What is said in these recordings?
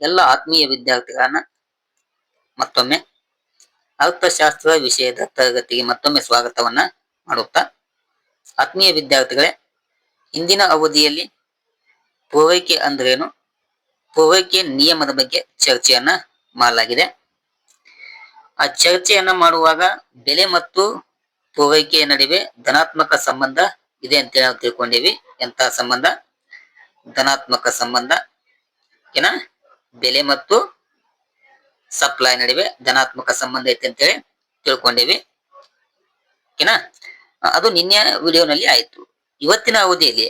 ಎಲ್ಲ ಆತ್ಮೀಯ ವಿದ್ಯಾರ್ಥಿಗಳನ್ನ ಮತ್ತೊಮ್ಮೆ ಅರ್ಥಶಾಸ್ತ್ರ ವಿಷಯದ ತರಗತಿಗೆ ಮತ್ತೊಮ್ಮೆ ಸ್ವಾಗತವನ್ನ ಮಾಡುತ್ತಾ, ಆತ್ಮೀಯ ವಿದ್ಯಾರ್ಥಿಗಳೇ, ಇಂದಿನ ಅವಧಿಯಲ್ಲಿ ಪೂರೈಕೆ ಅಂದ್ರೇನು? ಪೂರೈಕೆ ನಿಯಮದ ಬಗ್ಗೆ ಚರ್ಚೆಯನ್ನ ಮಾಡಲಾಗಿದೆ. ಆ ಚರ್ಚೆಯನ್ನ ಮಾಡುವಾಗ ಬೆಲೆ ಮತ್ತು ಪೂರೈಕೆಯ ನಡುವೆ ಧನಾತ್ಮಕ ಸಂಬಂಧ ಇದೆ ಅಂತ ನಾವು ತಿಳ್ಕೊಂಡಿವಿ. ಎಂತಹ ಸಂಬಂಧ? ಧನಾತ್ಮಕ ಸಂಬಂಧ. ಏನ? ಬೆಲೆ ಮತ್ತು ಸಪ್ಲೈ ನಡುವೆ ಧನಾತ್ಮಕ ಸಂಬಂಧ ಐತೆ ಅಂತೇಳಿ ತಿಳ್ಕೊಂಡಿವಿ. ಓಕೆನಾ? ಅದು ನಿನ್ನೆ ವಿಡಿಯೋನಲ್ಲಿ ಆಯ್ತು. ಇವತ್ತಿನ ಅವಧಿಯಲ್ಲಿ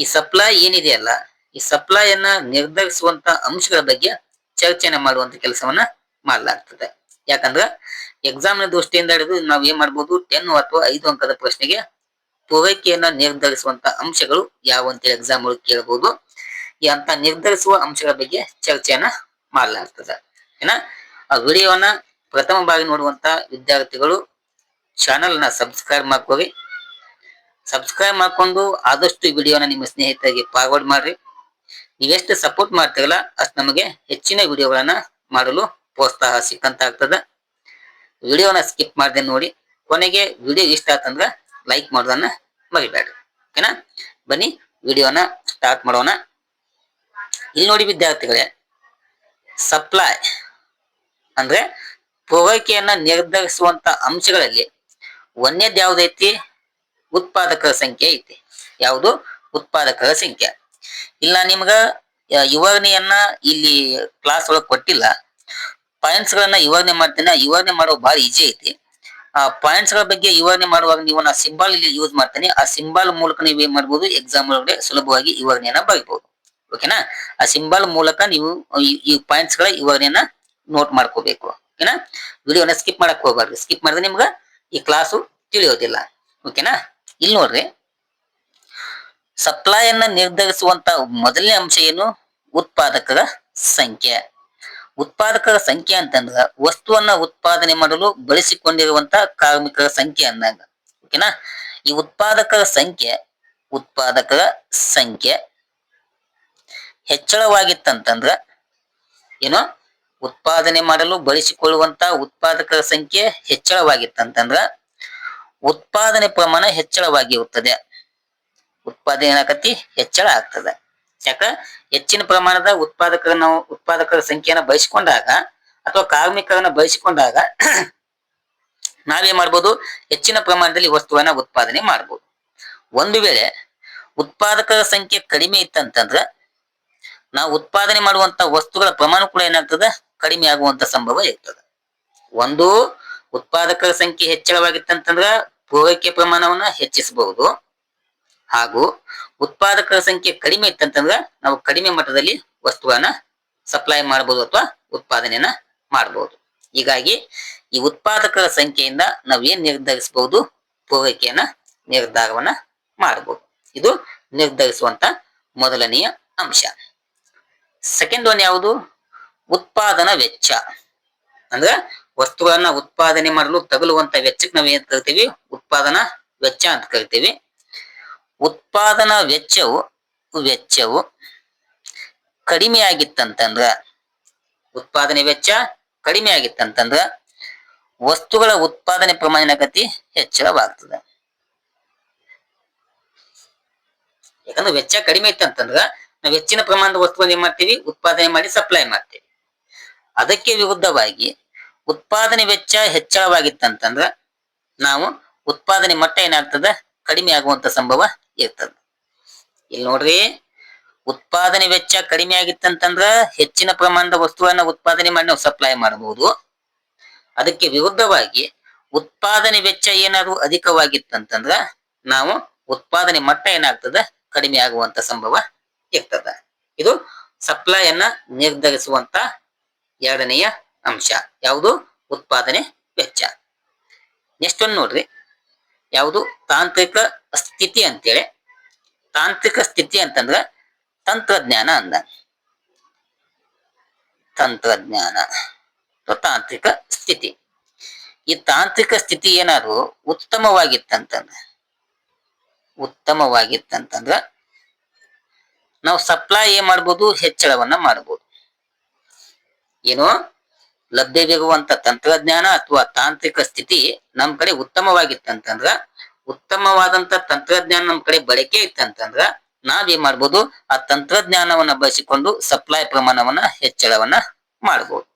ಈ ಸಪ್ಲೈ ಏನಿದೆಯಲ್ಲ ಈ ಸಪ್ಲೈ ಅನ್ನ ನಿರ್ಧರಿಸುವಂತ ಅಂಶಗಳ ಬಗ್ಗೆ ಚರ್ಚೆನ ಮಾಡುವಂತ ಕೆಲಸವನ್ನ ಮಾಡಲಾಗ್ತದೆ. ಯಾಕಂದ್ರ ಎಕ್ಸಾಮ್ನ ದೃಷ್ಟಿಯಿಂದ ಹಿಡಿದು ನಾವು ಏನ್ ಮಾಡ್ಬೋದು ಟೆನ್ ಅಥವಾ ಐದು ಅಂಕದ ಪ್ರಶ್ನೆಗೆ ಪೂರೈಕೆಯನ್ನ ನಿರ್ಧರಿಸುವಂತ ಅಂಶಗಳು ಯಾವ ಅಂತೇಳಿ ಎಕ್ಸಾಮ್ ಕೇಳಬಹುದು ಅಂತ ನಿರ್ಧರಿಸುವ ಅಂಶಗಳ ಬಗ್ಗೆ ಚರ್ಚೆಯನ್ನ ಮಾಡಲಾಗ್ತದೆ. ಏನ? ಆ ವಿಡಿಯೋವನ್ನ ಪ್ರಥಮ ಬಾರಿ ನೋಡುವಂತ ವಿದ್ಯಾರ್ಥಿಗಳು ಚಾನಲ್ನ ಸಬ್ಸ್ಕ್ರೈಬ್ ಮಾಡ್ಕೋರಿ. ಸಬ್ಸ್ಕ್ರೈಬ್ ಮಾಡ್ಕೊಂಡು ಆದಷ್ಟು ವಿಡಿಯೋನ ನಿಮ್ಮ ಸ್ನೇಹಿತರಿಗೆ ಫಾರ್ವರ್ಡ್ ಮಾಡ್ರಿ. ನೀವೆಷ್ಟು ಸಪೋರ್ಟ್ ಮಾಡ್ತೀರಲ್ಲ ಅಷ್ಟು ನಮಗೆ ಹೆಚ್ಚಿನ ವಿಡಿಯೋಗಳನ್ನ ಮಾಡಲು ಪ್ರೋತ್ಸಾಹ ಸಿಕ್ಕಂತ ಆಗ್ತದ ವಿಡಿಯೋನ ಸ್ಕಿಪ್ ಮಾಡದೆ ನೋಡಿ. ಕೊನೆಗೆ ವಿಡಿಯೋ ಇಷ್ಟ ಆಯ್ತಂದ್ರೆ ಲೈಕ್ ಮಾಡೋದನ್ನ ಮರಿಬೇಡ್ರಿ. ಓಕೆನಾ? ಬನ್ನಿ, ವಿಡಿಯೋನ ಸ್ಟಾರ್ಟ್ ಮಾಡೋಣ. ಇಲ್ಲಿ ನೋಡಿ ವಿದ್ಯಾರ್ಥಿಗಳೇ ಸಪ್ಲೈ ಅಂದ್ರೆ ಪೂರೈಕೆಯನ್ನ ನಿರ್ಧರಿಸುವಂತ ಅಂಶಗಳಲ್ಲಿ ಒಂದೇದ್ ಯಾವ್ದೈತಿ ಉತ್ಪಾದಕರ ಸಂಖ್ಯೆ ಐತಿ. ಯಾವುದು? ಉತ್ಪಾದಕರ ಸಂಖ್ಯೆ. ಇಲ್ಲ ನಿಮ್ಗ ವಿವರಣೆಯನ್ನ ಇಲ್ಲಿ ಕ್ಲಾಸ್ ಒಳಗೆ ಕೊಟ್ಟಿಲ್ಲ. ಪಾಯಿಂಟ್ಸ್ ಗಳನ್ನ ವಿವರಣೆ ಮಾಡ್ತೀನಿ. ವಿವರಣೆ ಮಾಡೋ ಬಹಳ ಈಜಿ ಐತಿ. ಆ ಪಾಯಿಂಟ್ಸ್ಗಳ ಬಗ್ಗೆ ವಿವರಣೆ ಮಾಡುವಾಗ ನೀವು ನಾ ಸಿಂಬಲ್ ಇಲ್ಲಿ ಯೂಸ್ ಮಾಡ್ತೀನಿ. ಆ ಸಿಂಬಲ್ ಮೂಲಕ ನೀವು ಏನ್ ಮಾಡ್ಬೋದು? ಎಕ್ಸಾಮ್ ಒಳಗಡೆ ಸುಲಭವಾಗಿ ವಿವರಣೆಯನ್ನ ಬರೀಬಹುದು ಓಕೆನಾ ಆ ಸಿಂಬಲ್ ಮೂಲಕ ನೀವು ಈ- ಪಾಯಿಂಟ್ಸ್ಗಳ ವಿವರಣೆಯನ್ನ ನೋಟ್ ಮಾಡ್ಕೋಬೇಕು. ಓಕೆನಾ ವಿಡಿಯೋನ ಸ್ಕಿಪ್ ಮಾಡಕ್ ಹೋಗ್ಬಾರ್ದು. ಸ್ಕಿಪ್ ಮಾಡಿದ್ರೆ ನಿಮ್ಗ ಈ ಕ್ಲಾಸು ತಿಳಿಯೋದಿಲ್ಲ. ಓಕೆನಾ ಇಲ್ಲಿ ನೋಡ್ರಿ. ಸಪ್ಲೈ ಅನ್ನ ನಿರ್ಧರಿಸುವಂತ ಮೊದಲನೇ ಅಂಶ ಏನು? ಉತ್ಪಾದಕರ ಸಂಖ್ಯೆ. ಉತ್ಪಾದಕರ ಸಂಖ್ಯೆ ಅಂತಂದ್ರ ವಸ್ತುವನ್ನ ಉತ್ಪಾದನೆ ಮಾಡಲು ಬಳಸಿಕೊಂಡಿರುವಂತ ಕಾರ್ಮಿಕರ ಸಂಖ್ಯೆ ಅಂದಾಗ. ಓಕೆನಾ ಈ ಉತ್ಪಾದಕರ ಸಂಖ್ಯೆ ಉತ್ಪಾದಕರ ಸಂಖ್ಯೆ ಹೆಚ್ಚಳವಾಗಿತ್ತಂತಂದ್ರ ಏನು ಉತ್ಪಾದನೆ ಮಾಡಲು ಬಳಸಿಕೊಳ್ಳುವಂತ ಉತ್ಪಾದಕರ ಸಂಖ್ಯೆ ಹೆಚ್ಚಳವಾಗಿತ್ತಂತಂದ್ರ ಉತ್ಪಾದನೆ ಪ್ರಮಾಣ ಹೆಚ್ಚಳವಾಗಿರುತ್ತದೆ. ಉತ್ಪಾದನೆ ಏನಾಕತಿ ಹೆಚ್ಚಳ ಆಗ್ತದೆ. ಯಾಕ? ಹೆಚ್ಚಿನ ಪ್ರಮಾಣದ ಉತ್ಪಾದಕರ ನಾವು ಉತ್ಪಾದಕರ ಸಂಖ್ಯೆಯನ್ನ ಬಳಸಿಕೊಂಡಾಗ ಅಥವಾ ಕಾರ್ಮಿಕರನ್ನ ಬಳಸಿಕೊಂಡಾಗ ನಾವೇನ್ ಮಾಡ್ಬೋದು? ಹೆಚ್ಚಿನ ಪ್ರಮಾಣದಲ್ಲಿ ವಸ್ತುವನ್ನ ಉತ್ಪಾದನೆ ಮಾಡ್ಬೋದು. ಒಂದು ವೇಳೆ ಉತ್ಪಾದಕರ ಸಂಖ್ಯೆ ಕಡಿಮೆ ಇತ್ತಂತಂದ್ರ ನಾವು ಉತ್ಪಾದನೆ ಮಾಡುವಂತ ವಸ್ತುಗಳ ಪ್ರಮಾಣ ಕೂಡ ಏನಾಗ್ತದ? ಕಡಿಮೆ ಆಗುವಂತ ಸಂಭವ ಇರ್ತದೆ. ಒಂದು, ಉತ್ಪಾದಕರ ಸಂಖ್ಯೆ ಹೆಚ್ಚಳವಾಗಿತ್ತಂತಂದ್ರ ಪೂರೈಕೆ ಪ್ರಮಾಣವನ್ನ ಹೆಚ್ಚಿಸಬಹುದು. ಹಾಗೂ ಉತ್ಪಾದಕರ ಸಂಖ್ಯೆ ಕಡಿಮೆ ಇತ್ತಂತಂದ್ರ ನಾವು ಕಡಿಮೆ ಮಟ್ಟದಲ್ಲಿ ವಸ್ತುಗಳನ್ನ ಸಪ್ಲೈ ಮಾಡಬಹುದು ಅಥವಾ ಉತ್ಪಾದನೆಯನ್ನ ಮಾಡಬಹುದು. ಹೀಗಾಗಿ ಈ ಉತ್ಪಾದಕರ ಸಂಖ್ಯೆಯಿಂದ ನಾವು ಏನ್ ನಿರ್ಧರಿಸಬಹುದು? ಪೂರೈಕೆಯನ್ನ, ನಿರ್ಧಾರವನ್ನ ಮಾಡಬಹುದು ಇದು ನಿರ್ಧರಿಸುವಂತ ಮೊದಲನೆಯ ಅಂಶ. ಸೆಕೆಂಡ್ ಒನ್ ಯಾವುದು? ಉತ್ಪಾದನಾ ವೆಚ್ಚ. ಅಂದ್ರೆ ವಸ್ತುಗಳನ್ನ ಉತ್ಪಾದನೆ ಮಾಡಲು ತಗಲುವಂತ ವೆಚ್ಚಕ್ಕೆ ನಾವು ಏನ್ ಕರಿತೀವಿ? ಉತ್ಪಾದನಾ ವೆಚ್ಚ ಅಂತ ಕರಿತೀವಿ. ಉತ್ಪಾದನಾ ವೆಚ್ಚವು ವೆಚ್ಚವು ಕಡಿಮೆ ಆಗಿತ್ತಂತಂದ್ರ, ಉತ್ಪಾದನೆ ವೆಚ್ಚ ಕಡಿಮೆ ಆಗಿತ್ತಂತಂದ್ರ ವಸ್ತುಗಳ ಉತ್ಪಾದನೆ ಪ್ರಮಾಣ ಗತಿ ಹೆಚ್ಚಳವಾಗ್ತದೆ. ಯಾಕಂದ್ರೆ ವೆಚ್ಚ ಕಡಿಮೆ ಇತ್ತಂತಂದ್ರ ನಾವು ಹೆಚ್ಚಿನ ಪ್ರಮಾಣದ ವಸ್ತುವನ್ನು ಏನ್ ಮಾಡ್ತೀವಿ? ಉತ್ಪಾದನೆ ಮಾಡಿ ಸಪ್ಲೈ ಮಾಡ್ತೀವಿ. ಅದಕ್ಕೆ ವಿರುದ್ಧವಾಗಿ ಉತ್ಪಾದನೆ ವೆಚ್ಚ ಹೆಚ್ಚಳವಾಗಿತ್ತಂತಂದ್ರ ನಾವು ಉತ್ಪಾದನೆ ಮಟ್ಟ ಏನಾಗ್ತದ? ಕಡಿಮೆ ಆಗುವಂತ ಸಂಭವ ಇರ್ತದ. ಇಲ್ಲಿ ನೋಡ್ರಿ, ಉತ್ಪಾದನೆ ವೆಚ್ಚ ಕಡಿಮೆ ಆಗಿತ್ತಂತಂದ್ರ ಹೆಚ್ಚಿನ ಪ್ರಮಾಣದ ವಸ್ತುಗಳನ್ನ ಉತ್ಪಾದನೆ ಮಾಡಿ ನಾವು ಸಪ್ಲೈ ಮಾಡಬಹುದು. ಅದಕ್ಕೆ ವಿರುದ್ಧವಾಗಿ ಉತ್ಪಾದನೆ ವೆಚ್ಚ ಏನಾದ್ರು ಅಧಿಕವಾಗಿತ್ತಂತಂದ್ರ ನಾವು ಉತ್ಪಾದನೆ ಮಟ್ಟ ಏನಾಗ್ತದ? ಕಡಿಮೆ ಆಗುವಂತ ಸಂಭವ ಇರ್ತದ. ಇದು ಸಪ್ಲೈ ಅನ್ನ ನಿರ್ಧರಿಸುವಂತ ಎರಡನೆಯ ಅಂಶ. ಯಾವುದು? ಉತ್ಪಾದನೆ ವೆಚ್ಚ. ನೆಕ್ಸ್ಟ್ ಒಂದು ನೋಡ್ರಿ. ಯಾವುದು? ತಾಂತ್ರಿಕ ಸ್ಥಿತಿ ಅಂತೇಳಿ. ತಾಂತ್ರಿಕ ಸ್ಥಿತಿ ಅಂತಂದ್ರ ತಂತ್ರಜ್ಞಾನ ಅಂದ. ತಂತ್ರಜ್ಞಾನ. ತಾಂತ್ರಿಕ ಸ್ಥಿತಿ. ಈ ತಾಂತ್ರಿಕ ಸ್ಥಿತಿ ಏನಾದ್ರು ಉತ್ತಮವಾಗಿತ್ತಂತಂದ್ರ ಉತ್ತಮವಾಗಿತ್ತಂತಂದ್ರ ನಾವು ಸಪ್ಲೈ ಏನ್ ಮಾಡ್ಬೋದು? ಹೆಚ್ಚಳವನ್ನ ಮಾಡ್ಬೋದು. ಏನು? ಲಭ್ಯವಿರುವಂತ ತಂತ್ರಜ್ಞಾನ ಅಥವಾ ತಾಂತ್ರಿಕ ಸ್ಥಿತಿ ನಮ್ ಕಡೆ ಉತ್ತಮವಾಗಿತ್ತಂತಂದ್ರ, ಉತ್ತಮವಾದಂತ ತಂತ್ರಜ್ಞಾನ ನಮ್ ಕಡೆ ಬಳಕೆ ಇತ್ತಂತಂದ್ರ, ನಾವೇನ್ ಮಾಡ್ಬೋದು? ಆ ತಂತ್ರಜ್ಞಾನವನ್ನ ಬಳಸಿಕೊಂಡು ಸಪ್ಲೈ ಪ್ರಮಾಣವನ್ನ, ಹೆಚ್ಚಳವನ್ನ ಮಾಡ್ಬೋದು.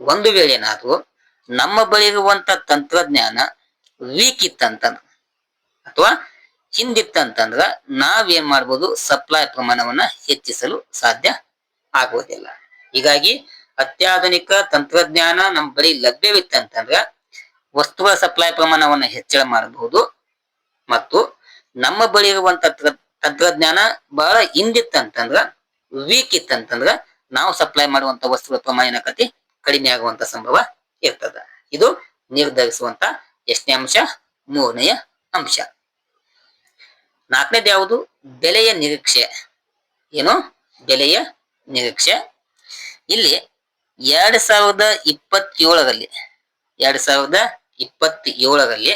ಒಂದು ವೇಳೆ ಏನಾದ್ರು ನಮ್ಮ ಬಳಿ ಇರುವಂತ ತಂತ್ರಜ್ಞಾನ ವೀಕ್ ಇತ್ತಂತಂದ್ರ, ಅಥವಾ ಹಿಂದಿತ್ತಂತಂದ್ರ ನಾವೇನ್ ಮಾಡ್ಬೋದು? ಸಪ್ಲೈ ಪ್ರಮಾಣವನ್ನ ಹೆಚ್ಚಿಸಲು ಸಾಧ್ಯ ಆಗುವುದಿಲ್ಲ. ಹೀಗಾಗಿ ಅತ್ಯಾಧುನಿಕ ತಂತ್ರಜ್ಞಾನ ನಮ್ಮ ಬಳಿ ಲಭ್ಯವಿತ್ತಂತಂದ್ರ ವಸ್ತುಗಳ ಸಪ್ಲೈ ಪ್ರಮಾಣವನ್ನ ಹೆಚ್ಚಳ ಮಾಡಬಹುದು. ಮತ್ತು ನಮ್ಮ ಬಳಿ ಇರುವಂತ ತಂತ್ರ- ತಂತ್ರಜ್ಞಾನ ಬಹಳ ಹಿಂದಿತ್ತಂತಂದ್ರ ವೀಕ್ ಇತ್ತಂತಂದ್ರ ನಾವು ಸಪ್ಲೈ ಮಾಡುವಂತ ವಸ್ತುಗಳ ಪ್ರಮಾಣ ಏನಕತಿ ಕಡಿಮೆ ಆಗುವಂತ ಸಂಭವ ಇರ್ತದ. ಇದು ನಿರ್ಧರಿಸುವಂತ ಎಷ್ಟನೇ ಅಂಶ? ಮೂರನೆಯ ಅಂಶ. ನಾಲ್ಕನೇದು ಯಾವುದು? ಬೆಲೆಯ ನಿರೀಕ್ಷೆ. ಏನು? ಬೆಲೆಯ ನಿರೀಕ್ಷೆ. ಇಲ್ಲಿ ಎರಡ್ ಸಾವಿರದ ಇಪ್ಪತ್ತೇಳರಲ್ಲಿ, ಎರಡ್ ಸಾವಿರದ ಇಪ್ಪತ್ತೇಳರಲ್ಲಿ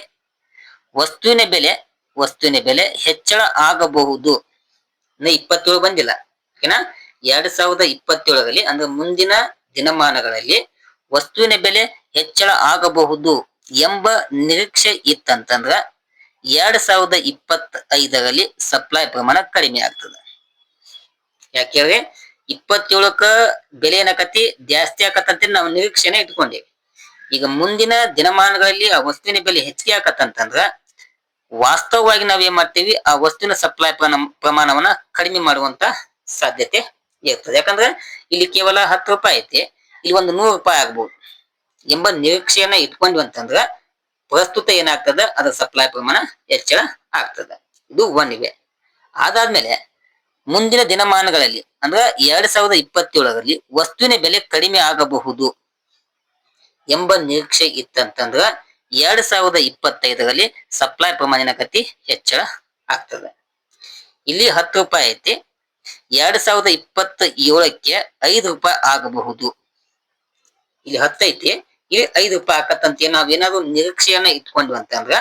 ವಸ್ತುವಿನ ಬೆಲೆ ವಸ್ತುವಿನ ಬೆಲೆ ಹೆಚ್ಚಳ ಆಗಬಹುದು. ಇಪ್ಪತ್ತೇಳು ಬಂದಿಲ್ಲ. ಓಕೆನಾ? ಎರಡ್ ಸಾವಿರದ ಇಪ್ಪತ್ತೇಳರಲ್ಲಿ, ಅಂದ್ರೆ ಮುಂದಿನ ದಿನಮಾನಗಳಲ್ಲಿ ವಸ್ತುವಿನ ಬೆಲೆ ಹೆಚ್ಚಳ ಆಗಬಹುದು ಎಂಬ ನಿರೀಕ್ಷೆ ಇತ್ತಂತಂದ್ರ ಎರಡ್ ಸಾವಿರದ ಇಪ್ಪತ್ತ್ ಐದರಲ್ಲಿ ಸಪ್ಲೈ ಪ್ರಮಾಣ ಕಡಿಮೆ ಆಗ್ತದೆ. ಯಾಕೆಂದ್ರೆ ಇಪ್ಪತ್ತೇಳಕ್ಕ ಬೆಲೆ ಏನಕತಿ ಜಾಸ್ತಿ ಆಕತ್ತಂತ ನಾವು ನಿರೀಕ್ಷೆನೆ ಇಟ್ಕೊಂಡೇವಿ. ಈಗ ಮುಂದಿನ ದಿನಮಾನಗಳಲ್ಲಿ ಆ ವಸ್ತುವಿನ ಬೆಲೆ ಹೆಚ್ಚಿಗೆ ಆಕತ್ತಂತಂದ್ರ ವಾಸ್ತವವಾಗಿ ನಾವ್ ಏನ್ ಮಾಡ್ತೀವಿ? ಆ ವಸ್ತುವಿನ ಸಪ್ಲೈ ಪ್ರಮಾಣವನ್ನ ಕಡಿಮೆ ಮಾಡುವಂತ ಸಾಧ್ಯತೆ ಇರ್ತದೆ. ಯಾಕಂದ್ರೆ ಇಲ್ಲಿ ಕೇವಲ ಹತ್ತು ರೂಪಾಯಿ ಐತಿ, ಇಲ್ಲಿ ಒಂದು ನೂರು ರೂಪಾಯಿ ಆಗ್ಬೋದು ಎಂಬ ನಿರೀಕ್ಷೆಯನ್ನ ಇಟ್ಕೊಂಡ್ವಿ ಅಂತಂದ್ರ ಪ್ರಸ್ತುತ ಏನಾಗ್ತದ? ಅದರ ಸಪ್ಲೈ ಪ್ರಮಾಣ ಹೆಚ್ಚಳ ಆಗ್ತದ. ಇದು ಒನ್ ಇವೆ. ಅದಾದ್ಮೇಲೆ ಮುಂದಿನ ದಿನಮಾನಗಳಲ್ಲಿ, ಅಂದ್ರ ಎರಡ್ ಸಾವಿರದ ಇಪ್ಪತ್ತೇಳರಲ್ಲಿ ವಸ್ತುವಿನ ಬೆಲೆ ಕಡಿಮೆ ಆಗಬಹುದು ಎಂಬ ನಿರೀಕ್ಷೆ ಇತ್ತಂತಂದ್ರ ಎರಡ್ ಸಾವಿರದ ಇಪ್ಪತ್ತೈದರಲ್ಲಿ ಸಪ್ಲೈ ಪ್ರಮಾಣಿನ ಕತಿ ಹೆಚ್ಚಳ ಆಗ್ತದೆ. ಇಲ್ಲಿ ಹತ್ತು ರೂಪಾಯಿ ಐತಿ. ಎರಡ್ ಸಾವಿರದ ಇಪ್ಪತ್ತ ಏಳಕ್ಕೆ ಐದು ರೂಪಾಯಿ ಆಗಬಹುದು. ಇಲ್ಲಿ ಹತ್ತು ಇಲ್ಲಿ ಐದು ರೂಪಾಯಿ ಆಕತ್ತಂತ ನಾವೇನಾದ್ರು ನಿರೀಕ್ಷೆಯನ್ನ ಇಟ್ಕೊಂಡ್ವಿ ಅಂತಂದ್ರ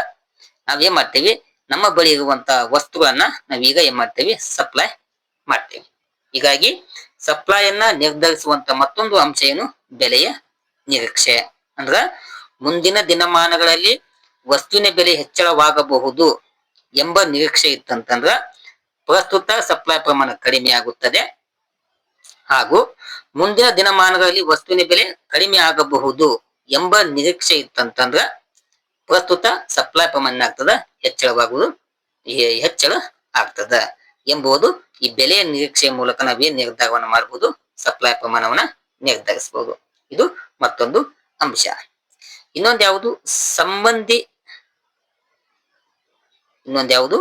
ನಾವೇನ್ ಮಾಡ್ತೇವಿ? ನಮ್ಮ ಬಳಿ ಇರುವಂತ ವಸ್ತುಗಳನ್ನ ನಾವೀಗ ಏನ್ ಮಾಡ್ತೇವಿ? ಸಪ್ಲೈ ಮಾಡ್ತೇವೆ. ಹೀಗಾಗಿ ಸಪ್ಲೈ ಅನ್ನ ನಿರ್ಧರಿಸುವಂತ ಮತ್ತೊಂದು ಅಂಶ ಏನು? ಬೆಲೆಯ ನಿರೀಕ್ಷೆ. ಅಂದ್ರ ಮುಂದಿನ ದಿನಮಾನಗಳಲ್ಲಿ ವಸ್ತುವಿನ ಬೆಲೆ ಹೆಚ್ಚಳವಾಗಬಹುದು ಎಂಬ ನಿರೀಕ್ಷೆ ಇತ್ತಂತಂದ್ರ ಪ್ರಸ್ತುತ ಸಪ್ಲೈ ಪ್ರಮಾಣ ಕಡಿಮೆ ಆಗುತ್ತದೆ. ಹಾಗೂ ಮುಂದಿನ ದಿನಮಾನಗಳಲ್ಲಿ ವಸ್ತುವಿನ ಬೆಲೆ ಕಡಿಮೆ ಆಗಬಹುದು ಎಂಬ ನಿರೀಕ್ಷೆ ಇತ್ತಂತಂದ್ರ ಪ್ರಸ್ತುತ ಸಪ್ಲೈ ಪ್ರಮಾಣ ಆಗ್ತದ, ಹೆಚ್ಚಳವಾಗುವುದು ಹೆಚ್ಚಳ ಆಗ್ತದ ಎಂಬುದು ಈ ಬೆಲೆಯ ನಿರೀಕ್ಷೆಯ ಮೂಲಕ ನಾವೇ ನಿರ್ಧಾರವನ್ನು ಮಾಡಬಹುದು ಸಪ್ಲೈ ಪ್ರಮಾಣವನ್ನ ನಿರ್ಧರಿಸಬಹುದು ಇದು ಮತ್ತೊಂದು ಅಂಶ. ಇನ್ನೊಂದು ಯಾವುದು? ಸಂಬಂಧಿ ಇನ್ನೊಂದು ಯಾವುದು?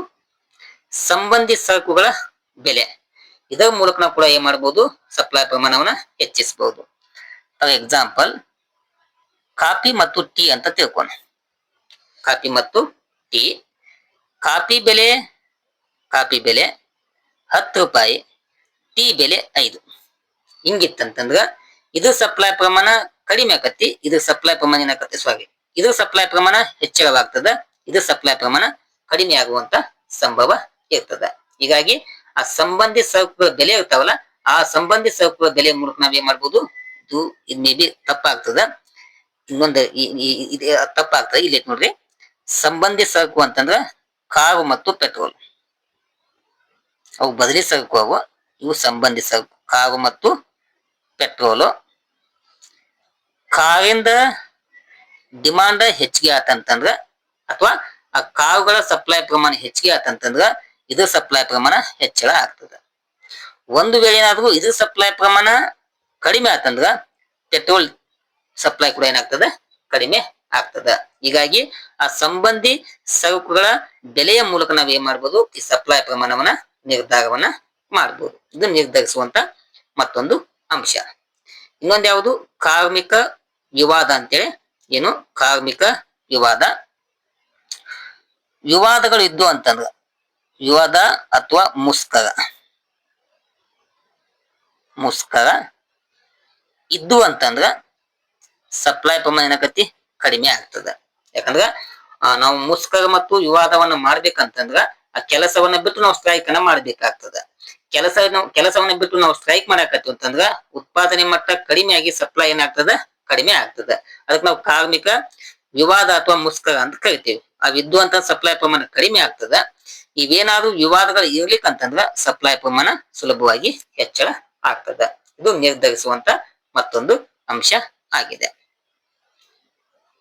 ಸಂಬಂಧಿ ಸರಕುಗಳ ಬೆಲೆ. ಇದರ ಮೂಲಕ ನಾವು ಕೂಡ ಏನ್ ಮಾಡಬಹುದು ಸಪ್ಲೈ ಪ್ರಮಾಣವನ್ನ ಹೆಚ್ಚಿಸಬಹುದು ಫಾರ್ ಎಕ್ಸಾಂಪಲ್ ಕಾಫಿ ಮತ್ತು ಟೀ ಅಂತ ತಿಳ್ಕೊಣ. ಕಾಫಿ ಮತ್ತು ಟೀ. ಕಾಫಿ ಬೆಲೆ ಕಾಫಿ ಬೆಲೆ ಹತ್ತು ರೂಪಾಯಿ, ಟೀ ಬೆಲೆ ಐದು. ಹಿಂಗಿತ್ತಂತಂದ್ರ ಇದು ಸಪ್ಲೈ ಪ್ರಮಾಣ ಕಡಿಮೆ ಆಕತ್ತಿ, ಇದು ಸಪ್ಲೈ ಪ್ರಮಾಣ ಏನಾಗತ್ತೆ ಸ್ವಾಗಿ ಇದು ಸಪ್ಲೈ ಪ್ರಮಾಣ ಹೆಚ್ಚಳವಾಗ್ತದ, ಇದು ಸಪ್ಲೈ ಪ್ರಮಾಣ ಕಡಿಮೆ ಆಗುವಂತ ಸಂಭವ ಇರ್ತದ. ಹೀಗಾಗಿ ಆ ಸಂಬಂಧಿ ಸರಕುಗಳ ಬೆಲೆ ಇರ್ತಾವಲ್ಲ, ಆ ಸಂಬಂಧಿ ಸರಕುಗಳ ಬೆಲೆ ಮೂಲಕ ನಾವ್ ಏನ್ ಮಾಡ್ಬೋದು? ಇದು ಇದು ಮೇ ಬಿ ತಪ್ಪಾಗ್ತದ. ಇನ್ನೊಂದು ತಪ್ಪಾಗ್ತದೆ. ಇಲ್ಲಿ ನೋಡ್ರಿ. ಸಂಬಂಧಿ ಸರಕು ಅಂತಂದ್ರ ಕಾರು ಮತ್ತು ಪೆಟ್ರೋಲ್. ಅವು ಬದಲಿ ಸರಕು ಅವು. ಇವು ಸಂಬಂಧಿ ಸರಕು. ಕಾರು ಮತ್ತು ಪೆಟ್ರೋಲು. ಕಾರಿಂದ ಡಿಮಾಂಡ್ ಹೆಚ್ಚಿಗೆ ಆತಂತಂದ್ರ, ಅಥವಾ ಆ ಕಾರುಗಳ ಸಪ್ಲೈ ಪ್ರಮಾಣ ಹೆಚ್ಚಿಗೆ ಆತಂತಂದ್ರ ಇದು ಸಪ್ಲೈ ಪ್ರಮಾಣ ಹೆಚ್ಚಳ ಆಗ್ತದ. ಒಂದು ವೇಳೆ ಏನಾದ್ರು ಇದು ಸಪ್ಲೈ ಪ್ರಮಾಣ ಕಡಿಮೆ ಆತಂದ್ರ ಪೆಟ್ರೋಲ್ ಸಪ್ಲೈ ಕೂಡ ಏನಾಗ್ತದ? ಕಡಿಮೆ ಆಗ್ತದ. ಹೀಗಾಗಿ ಆ ಸಂಬಂಧಿ ಸರಕುಗಳ ಬೆಲೆಯ ಮೂಲಕ ನಾವ್ ಏನ್ ಮಾಡ್ಬೋದು? ಈ ಸಪ್ಲೈ ಪ್ರಮಾಣವನ್ನ ನಿರ್ಧಾರವನ್ನ ಮಾಡ್ಬೋದು. ಇದು ನಿರ್ಧರಿಸುವಂತ ಮತ್ತೊಂದು ಅಂಶ. ಇನ್ನೊಂದು ಯಾವುದು? ಕಾರ್ಮಿಕ ವಿವಾದ ಅಂತೇಳಿ. ಏನು? ಕಾರ್ಮಿಕ ವಿವಾದ. ವಿವಾದಗಳು ಇದ್ದು ಅಂತಂದ್ರ ವಿವಾದ ಅಥವಾ ಮುಸ್ಕರ ಮುಸ್ಕರ ಇದ್ದು ಅಂತಂದ್ರ ಸಪ್ಲೈ ಪ್ರಮಾಣ ಏನಾಕತಿ ಕಡಿಮೆ ಆಗ್ತದ. ಯಾಕಂದ್ರ ನಾವು ಮುಸ್ಕರ ಮತ್ತು ವಿವಾದವನ್ನ ಮಾಡ್ಬೇಕಂತಂದ್ರ, ಆ ಕೆಲಸವನ್ನ ಬಿಟ್ಟು ನಾವು ಸ್ಟ್ರೈಕ್ ಅನ್ನ ಮಾಡ್ಬೇಕಾಗ್ತದ. ಕೆಲಸ ಕೆಲಸವನ್ನ ಬಿಟ್ಟು ನಾವು ಸ್ಟ್ರೈಕ್ ಮಾಡಾಕತ್ತೀವಿ ಅಂತಂದ್ರ, ಉತ್ಪಾದನೆ ಮಟ್ಟ ಕಡಿಮೆ ಆಗಿ ಸಪ್ಲೈ ಏನಾಗ್ತದ ಕಡಿಮೆ ಆಗ್ತದ. ಅದಕ್ಕೆ ನಾವು ಕಾರ್ಮಿಕ ವಿವಾದ ಅಥವಾ ಮುಸ್ಕರ ಅಂತ ಕರಿತೀವಿ. ಆ ವಿದ್ವಂತ ಸಪ್ಲೈ ಪ್ರಮಾಣ ಕಡಿಮೆ ಆಗ್ತದ. ಇವೇನಾದ್ರೂ ವಿವಾದಗಳು ಇರ್ಲಿಕ್ಕಂತಂದ್ರ ಸಪ್ಲೈ ಪ್ರಮಾಣ ಸುಲಭವಾಗಿ ಹೆಚ್ಚಳ ಆಗ್ತದ. ಇದು ನಿರ್ಧರಿಸುವಂತ ಮತ್ತೊಂದು ಅಂಶ ಆಗಿದೆ.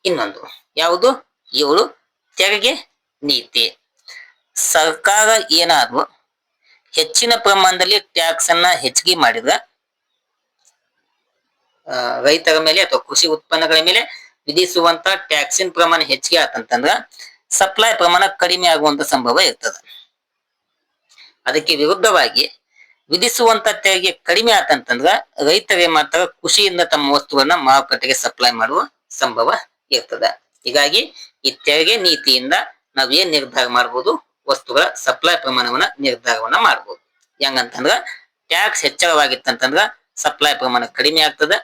ಇನ್ನೊಂದು. ಯಾವುದು? ಏಳು. ತೆರಿಗೆ ನೀತಿ. ಸರ್ಕಾರ ಏನಾದ್ರು ಹೆಚ್ಚಿನ ಪ್ರಮಾಣದಲ್ಲಿ ಟ್ಯಾಕ್ಸ್ ಅನ್ನ ಹೆಚ್ಚಿಗೆ ಮಾಡಿದ್ರ ರೈತರ ಮೇಲೆ ಅಥವಾ ಕೃಷಿ ಉತ್ಪನ್ನಗಳ ಮೇಲೆ ವಿಧಿಸುವಂತ ಟ್ಯಾಕ್ಸಿನ ಪ್ರಮಾಣ ಹೆಚ್ಚಿಗೆ ಆತಂತಂದ್ರ ಸಪ್ಲೈ ಪ್ರಮಾಣ ಕಡಿಮೆ ಆಗುವಂತ ಸಂಭವ ಇರ್ತದೆ. ಅದಕ್ಕೆ ವಿರುದ್ಧವಾಗಿ ವಿಧಿಸುವಂತ ತೆರಿಗೆ ಕಡಿಮೆ ಆತಂತಂದ್ರ ರೈತರೇ ಮಾತ್ರ ಖುಷಿಯಿಂದ ತಮ್ಮ ವಸ್ತುಗಳನ್ನ ಮಾರುಕಟ್ಟೆಗೆ ಸಪ್ಲೈ ಮಾಡುವ ಸಂಭವ ಇರ್ತದ. ಹೀಗಾಗಿ ಈ ತೆರಿಗೆ ನೀತಿಯಿಂದ ನಾವ್ ಏನ್ ನಿರ್ಧಾರ ಮಾಡ್ಬೋದು? ವಸ್ತುಗಳ ಸಪ್ಲೈ ಪ್ರಮಾಣವನ್ನ ನಿರ್ಧಾರವನ್ನ ಮಾಡ್ಬೋದು. ಹೆಂಗಂತಂದ್ರ ಟ್ಯಾಕ್ಸ್ ಹೆಚ್ಚಳವಾಗಿತ್ತಂತಂದ್ರ ಸಪ್ಲೈ ಪ್ರಮಾಣ ಕಡಿಮೆ ಆಗ್ತದೆ.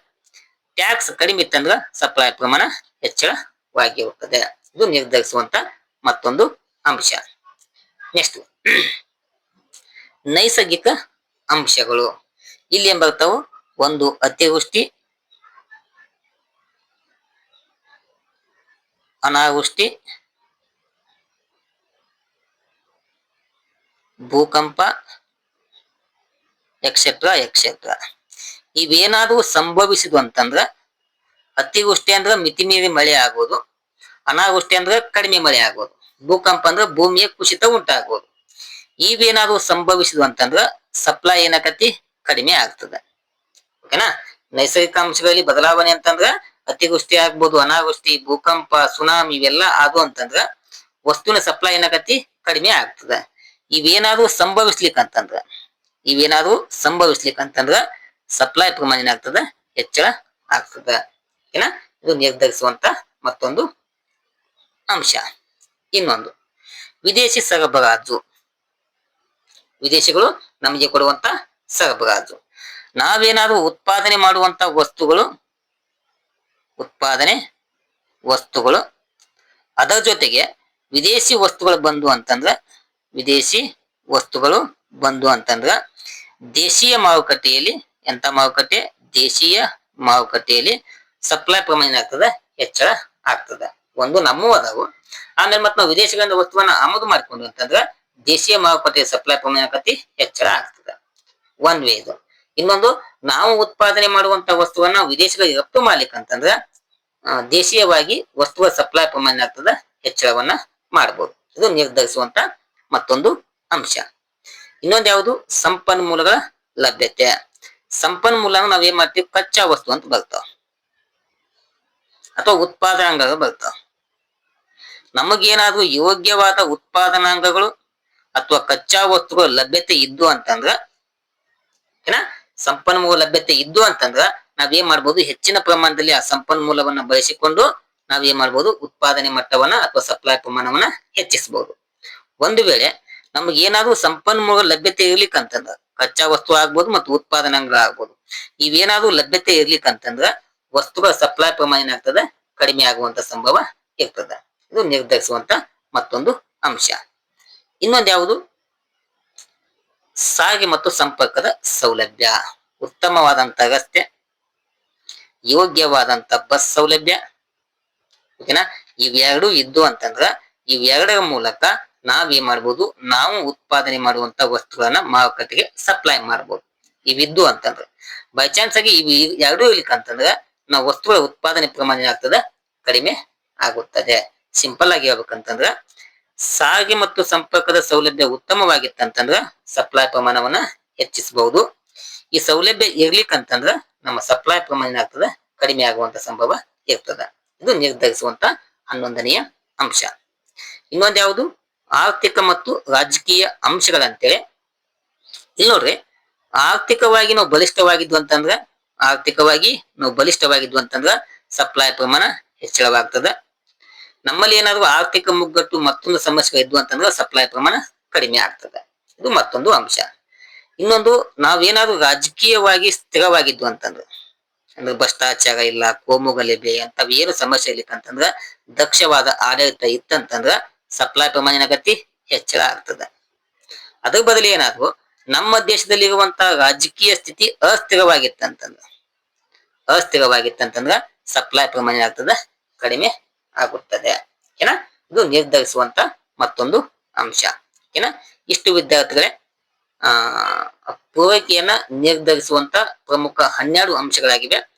ಟ್ಯಾಕ್ಸ್ ಕಡಿಮೆ ಇತ್ತಂದ್ರ ಸಪ್ಲೈ ಪ್ರಮಾಣ ಹೆಚ್ಚಳವಾಗಿರುತ್ತದೆ. ಇದು ನಿರ್ಧರಿಸುವಂತ ಮತ್ತೊಂದು ಅಂಶ. ನೆಕ್ಸ್ಟ್ ನೈಸರ್ಗಿಕ ಅಂಶಗಳು. ಇಲ್ಲಿ ಏನ್ ಬರ್ತಾವು? ಒಂದು ಅತಿವೃಷ್ಟಿ ಅನಾವೃಷ್ಟಿ, ಭೂಕಂಪ, ಎಕ್ಸೆಟ್ರಾ ಎಕ್ಸೆಟ್ರಾ. ಇವೇನಾದ್ರೂ ಸಂಭವಿಸಿದ್ವು ಅಂತಂದ್ರ ಅತಿವೃಷ್ಟಿ ಅಂದ್ರ ಮಿತಿಮೀರಿ ಮಳೆ ಆಗೋದು, ಅನಾವೃಷ್ಟಿ ಅಂದ್ರೆ ಕಡಿಮೆ ಮಳೆ ಆಗೋದು, ಭೂಕಂಪ ಅಂದ್ರ ಭೂಮಿಯ ಕುಸಿತ ಉಂಟಾಗೋದು. ಇವೇನಾದ್ರೂ ಸಂಭವಿಸಿದ್ವು ಅಂತಂದ್ರ ಸಪ್ಲೈ ಏನಕತಿ ಕಡಿಮೆ ಆಗ್ತದೆ. ಓಕೆನಾ ನೈಸರ್ಗಿಕ ಅಂಶಗಳಲ್ಲಿ ಬದಲಾವಣೆ ಅಂತಂದ್ರ ಅತಿವೃಷ್ಟಿ ಆಗ್ಬೋದು, ಅನಾವೃಷ್ಟಿ, ಭೂಕಂಪ, ಸುನಾಮಿ ಇವೆಲ್ಲ ಆಗು ಅಂತಂದ್ರ ವಸ್ತುವಿನ ಸಪ್ಲೈ ಏನಾಗತಿ ಕಡಿಮೆ ಆಗ್ತದ. ಇವೇನಾದ್ರೂ ಸಂಭವಿಸ್ಲಿಕ್ಕಂತಂದ್ರ ಇವೇನಾದ್ರೂ ಸಂಭವಿಸ್ಲಿಕ್ಕಂತಂದ್ರ ಸಪ್ಲೈ ಪ್ರಮಾಣ ಏನಾಗ್ತದ ಹೆಚ್ಚಳ ಆಗ್ತದ. ಏನ? ಇದು ನಿರ್ಧರಿಸುವಂತ ಮತ್ತೊಂದು ಅಂಶ. ಇನ್ನೊಂದು. ವಿದೇಶಿ ಸರಬರಾಜು. ವಿದೇಶಿಗಳು ನಮಗೆ ಕೊಡುವಂತ ಸರಬರಾಜು. ನಾವೇನಾದ್ರೂ ಉತ್ಪಾದನೆ ಮಾಡುವಂತ ವಸ್ತುಗಳು ಉತ್ಪಾದನೆ ವಸ್ತುಗಳು. ಅದರ ಜೊತೆಗೆ ವಿದೇಶಿ ವಸ್ತುಗಳು ಬಂದು ಅಂತಂದ್ರೆ ವಿದೇಶಿ ವಸ್ತುಗಳು ಬಂದು ಅಂತಂದ್ರೆ ದೇಶೀಯ ಮಾರುಕಟ್ಟೆಯಲ್ಲಿ ಎಂತ ಮಾರುಕಟ್ಟೆ? ದೇಶೀಯ ಮಾರುಕಟ್ಟೆಯಲ್ಲಿ ಸಪ್ಲೈ ಪ್ರಮಾಣ ಏನಾಗ್ತದೆ? ಹೆಚ್ಚಳ ಆಗ್ತದೆ. ಒಂದು ನಮ್ಮೂ ಅದಾವು ಆಮೇಲೆ ಮತ್ತೆ ನಾವು ವಿದೇಶಗಳಿಂದ ವಸ್ತುವನ್ನ ಆಮದು ಮಾಡಿಕೊಂಡು ಅಂತಂದ್ರೆ ದೇಶೀಯ ಮಾರುಕಟ್ಟೆಯ ಸಪ್ಲೈ ಪ್ರಮಾಣ ಹೆಚ್ಚಳ ಆಗ್ತದೆ. ಒನ್ ವೇ ಇದು. ಇನ್ನೊಂದು ನಾವು ಉತ್ಪಾದನೆ ಮಾಡುವಂತ ವಸ್ತುವನ್ನ ವಿದೇಶಗಳಿಗೆ ರಫ್ತು ಮಾಡ್ಲಿಕ್ಕಂತಂದ್ರ ಆ, ದೇಶೀಯವಾಗಿ ವಸ್ತುಗಳ ಸಪ್ಲೈ ಪ್ರಮಾಣ ಆಗ್ತದ ಹೆಚ್ಚಳವನ್ನ ಮಾಡಬಹುದು ಇದು ನಿರ್ಧರಿಸುವಂತ ಮತ್ತೊಂದು ಅಂಶ. ಇನ್ನೊಂದು ಯಾವುದು? ಸಂಪನ್ಮೂಲಗಳ ಲಭ್ಯತೆ. ಸಂಪನ್ಮೂಲ ನಾವ್ ಏನ್ ಮಾಡ್ತೀವಿ? ಕಚ್ಚಾ ವಸ್ತು ಅಂತ ಬರ್ತಾವ ಅಥವಾ ಉತ್ಪಾದನಾಂಗಗಳು ಬರ್ತಾವ ನಮಗೇನಾದ್ರೂ ಯೋಗ್ಯವಾದ ಉತ್ಪಾದನಾಂಗಗಳು ಅಥವಾ ಕಚ್ಚಾ ವಸ್ತುಗಳ ಲಭ್ಯತೆ ಇದ್ದು ಅಂತಂದ್ರ ಏನ? ಸಂಪನ್ಮೂಲ ಲಭ್ಯತೆ ಇದ್ದು ಅಂತಂದ್ರ ನಾವ್ ಏನ್ ಮಾಡ್ಬೋದು, ಹೆಚ್ಚಿನ ಪ್ರಮಾಣದಲ್ಲಿ ಆ ಸಂಪನ್ಮೂಲವನ್ನ ಬಳಸಿಕೊಂಡು ನಾವ್ ಏನ್ ಮಾಡ್ಬೋದು, ಉತ್ಪಾದನೆ ಮಟ್ಟವನ್ನ ಅಥವಾ ಸಪ್ಲೈ ಪ್ರಮಾಣವನ್ನ ಹೆಚ್ಚಿಸಬಹುದು ಒಂದು ವೇಳೆ ನಮ್ಗೆ ಏನಾದ್ರೂ ಸಂಪನ್ಮೂಲ ಲಭ್ಯತೆ ಇರ್ಲಿಕ್ಕಂತಂದ್ರ, ಕಚ್ಚಾ ವಸ್ತು ಆಗ್ಬೋದು ಮತ್ತು ಉತ್ಪಾದನಾಂಗ ಆಗ್ಬೋದು ಇವೇನಾದ್ರೂ ಲಭ್ಯತೆ ಇರ್ಲಿಕ್ಕಂತಂದ್ರ ವಸ್ತುಗಳ ಸಪ್ಲೈ ಪ್ರಮಾಣ ಏನಾಗ್ತದೆ ಕಡಿಮೆ ಆಗುವಂತ ಸಂಭವ ಇರ್ತದೆ. ಇದು ನಿರ್ಧರಿಸುವಂತ ಮತ್ತೊಂದು ಅಂಶ. ಇನ್ನೊಂದು ಯಾವುದು? ಸಾರಿಗೆ ಮತ್ತು ಸಂಪರ್ಕದ ಸೌಲಭ್ಯ. ಉತ್ತಮವಾದಂತ ರಸ್ತೆ ಯೋಗ್ಯವಾದಂತ ಬಸ್ ಸೌಲಭ್ಯ. ಓಕೆನಾ? ಇವೆರಡು ಇದ್ದು ಅಂತಂದ್ರ ಇವೆರಡರ ಮೂಲಕ ನಾವ್ ಏನ್ ಮಾಡ್ಬೋದು? ನಾವು ಉತ್ಪಾದನೆ ಮಾಡುವಂತ ವಸ್ತುಗಳನ್ನ ಮಾರುಕಟ್ಟೆಗೆ ಸಪ್ಲೈ ಮಾಡ್ಬೋದು. ಇವಿದ್ದು ಅಂತಂದ್ರೆ ಬೈ ಚಾನ್ಸ್ ಆಗಿ ಇವು ಎರಡೂ ಇರ್ಲಿಕ್ಕಂತಂದ್ರ ನಾವು ವಸ್ತುಗಳ ಉತ್ಪಾದನೆ ಪ್ರಮಾಣ ಆಗ್ತದ? ಕಡಿಮೆ ಆಗುತ್ತದೆ. ಸಿಂಪಲ್ ಆಗಿ ಹೇಳ್ಬೇಕಂತಂದ್ರ ಸಾರಿಗೆ ಮತ್ತು ಸಂಪರ್ಕದ ಸೌಲಭ್ಯ ಉತ್ತಮವಾಗಿತ್ತಂತಂದ್ರ ಸಪ್ಲೈ ಪ್ರಮಾಣವನ್ನ ಹೆಚ್ಚಿಸಬಹುದು. ಈ ಸೌಲಭ್ಯ ಇರ್ಲಿಕ್ಕಂತಂದ್ರ ನಮ್ಮ ಸಪ್ಲೈ ಪ್ರಮಾಣ ಏನಾಗ್ತದ ಕಡಿಮೆ ಆಗುವಂತ ಸಂಭವ ಇರ್ತದ. ಇದು ನಿರ್ಧರಿಸುವಂತ ಹನ್ನೊಂದನೆಯ ಅಂಶ. ಇನ್ನೊಂದು ಯಾವುದು? ಆರ್ಥಿಕ ಮತ್ತು ರಾಜಕೀಯ ಅಂಶಗಳಂತೇಳಿ. ಇಲ್ಲಿ ನೋಡ್ರಿ, ಆರ್ಥಿಕವಾಗಿ ನಾವು ಬಲಿಷ್ಠವಾಗಿದ್ವು ಅಂತಂದ್ರ, ಆರ್ಥಿಕವಾಗಿ ನಾವು ಬಲಿಷ್ಠವಾಗಿದ್ವು ಅಂತಂದ್ರ ಸಪ್ಲೈ ಪ್ರಮಾಣ ಹೆಚ್ಚಳವಾಗ್ತದ. ನಮ್ಮಲ್ಲಿ ಏನಾದ್ರು ಆರ್ಥಿಕ ಮುಗ್ಗಟ್ಟು ಮತ್ತೊಂದು ಸಮಸ್ಯೆ ಇದ್ವು ಅಂತಂದ್ರೆ ಸಪ್ಲೈ ಪ್ರಮಾಣ ಕಡಿಮೆ ಆಗ್ತದೆ. ಇದು ಮತ್ತೊಂದು ಅಂಶ. ಇನ್ನೊಂದು, ನಾವೇನಾದ್ರು ರಾಜಕೀಯವಾಗಿ ಸ್ಥಿರವಾಗಿದ್ವು ಅಂತಂದ್ರೆ, ಅಂದ್ರೆ ಭ್ರಷ್ಟಾಚಾರ ಇಲ್ಲ ಕೋಮು ಅಂತವ್ ಏನು ಸಮಸ್ಯೆ ಅಂತಂದ್ರೆ, ದಕ್ಷವಾದ ಆಡಳಿತ ಇತ್ತಂತಂದ್ರ ಸಪ್ಲೈ ಪ್ರಮಾಣ ಗತಿ ಹೆಚ್ಚಳ ಆಗ್ತದೆ. ಅದ್ರ ಬದಲು ಏನಾದ್ರು, ನಮ್ಮ ದೇಶದಲ್ಲಿ ಇರುವಂತಹ ರಾಜಕೀಯ ಸ್ಥಿತಿ ಅಸ್ಥಿರವಾಗಿತ್ತಂತಂದ್ರ ಅಸ್ಥಿರವಾಗಿತ್ತಂತಂದ್ರ ಸಪ್ಲೈ ಪ್ರಮಾಣ ಆಗ್ತದ ಕಡಿಮೆ ಆಗುತ್ತದೆ. ಏನ? ಇದು ನಿರ್ಧರಿಸುವಂತ ಮತ್ತೊಂದು ಅಂಶ. ಏನ? ಇಷ್ಟು ವಿದ್ಯಾರ್ಥಿಗಳೇ, ಆ, ಪೂರೈಕೆಯನ್ನ ನಿರ್ಧರಿಸುವಂತ ಪ್ರಮುಖ ಹನ್ನೆರಡು ಅಂಶಗಳಾಗಿವೆ.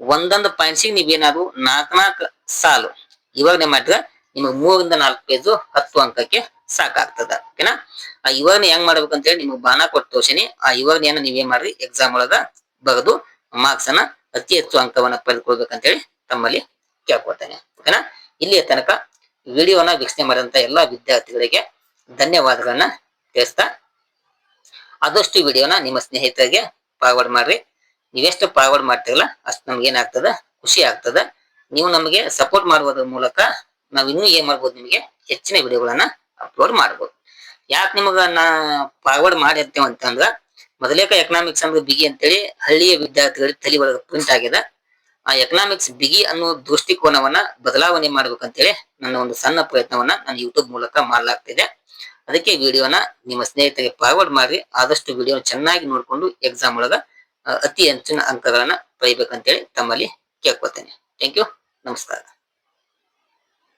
ಒಂದೊಂದು ಪಾಯಿಂಟ್ಸಿಗೆ ನೀವೇನಾದ್ರು ನಾಲ್ಕು ನಾಲ್ಕು ಸಾಲು ವಿವರಣೆ ಮಾಡಿದ್ರೆ ನಿಮಗೆ ಮೂರಿಂದ ನಾಲ್ಕು ಪೇಜು ಹತ್ತು ಅಂಕಕ್ಕೆ ಸಾಕಾಗ್ತದ. ಓಕೆನಾ ಆ ವಿವರಣೆ ಹೆಂಗ್ ಮಾಡ್ಬೇಕಂತ ಹೇಳಿ ನಿಮ್ಗೆ ಬಾಣ ಕೊಟ್ಟು ತೋರ್ಸಿನಿ. ಆ ವಿವರಣೆಯನ್ನ ನೀವೇನ್ ಮಾಡ್ರಿ? ಎಕ್ಸಾಮ್ ಒಳಗ ಬರೆದು ಮಾರ್ಕ್ಸ್ ಅನ್ನ ಅತಿ ಹೆಚ್ಚು ಅಂಕವನ್ನ ಪಡೆದುಕೊಳ್ಬೇಕಂತ ಹೇಳಿ ತಮ್ಮಲ್ಲಿ ಕೇಳ್ಕೊಳ್ತೇನೆ. ಓಕೆನಾ? ಇಲ್ಲಿಯ ತನಕ ವಿಡಿಯೋನ ವೀಕ್ಷಣೆ ಮಾಡಿದಂತ ಎಲ್ಲಾ ವಿದ್ಯಾರ್ಥಿಗಳಿಗೆ ಧನ್ಯವಾದಗಳನ್ನ ತಿಳಿಸ್ತಾ ಆದಷ್ಟು ವಿಡಿಯೋನ ನಿಮ್ಮ ಸ್ನೇಹಿತರಿಗೆ ಫಾರ್ವರ್ಡ್ ಮಾಡ್ರಿ. ನೀವೆಷ್ಟು ಫಾರ್ವರ್ಡ್ ಮಾಡ್ತೀರಲ್ಲ ಅಷ್ಟು ನಮ್ಗೆ ಏನಾಗ್ತದ? ಖುಷಿ ಆಗ್ತದ. ನೀವು ನಮಗೆ ಸಪೋರ್ಟ್ ಮಾಡುವುದರ ಮೂಲಕ ನಾವು ಇನ್ನೂ ಏನ್ ಮಾಡ್ಬೋದು ನಿಮಗೆ ಹೆಚ್ಚಿನ ವಿಡಿಯೋಗಳನ್ನ ಅಪ್ಲೋಡ್ ಮಾಡ್ಬೋದು. ಯಾಕೆ ನಿಮಗ ನಾ ಫಾರ್ವರ್ಡ್ ಮಾಡಿ ಅಂತೇವ್ ಅಂತಂದ್ರ ಮೊದಲೇಕ ಎಕನಾಮಿಕ್ಸ್ ಅಂದ್ರೆ ಬಿಗಿ ಅಂತೇಳಿ ಹಳ್ಳಿಯ ವಿದ್ಯಾರ್ಥಿಗಳಿಗೆ ತಲೆ ಒಳಗೆ ಪ್ರಿಂಟ್ ಆಗಿದೆ. ಆ ಎಕನಾಮಿಕ್ಸ್ ಬಿಗಿ ಅನ್ನೋ ದೃಷ್ಟಿಕೋನವನ್ನ ಬದಲಾವಣೆ ಮಾಡ್ಬೇಕಂತೇಳಿ ನನ್ನ ಒಂದು ಸಣ್ಣ ಪ್ರಯತ್ನವನ್ನ ನಾನು ಯೂಟ್ಯೂಬ್ ಮೂಲಕ ಮಾಡಲಾಗ್ತಿದೆ. ಅದಕ್ಕೆ ವಿಡಿಯೋನ ನಿಮ್ಮ ಸ್ನೇಹಿತರಿಗೆ ಫಾರ್ವರ್ಡ್ ಮಾಡಿ, ಆದಷ್ಟು ವಿಡಿಯೋ ಚೆನ್ನಾಗಿ ನೋಡ್ಕೊಂಡು ಎಕ್ಸಾಮ್ ಒಳಗ ಅತಿ ಹೆಚ್ಚಿನ ಅಂಕಗಳನ್ನ ಪಡಿಬೇಕಂತೇಳಿ ತಮ್ಮಲ್ಲಿ ಕೇಳ್ಕೊತೇನೆ ಥ್ಯಾಂಕ್ ಯು ನಮಸ್ಕಾರ.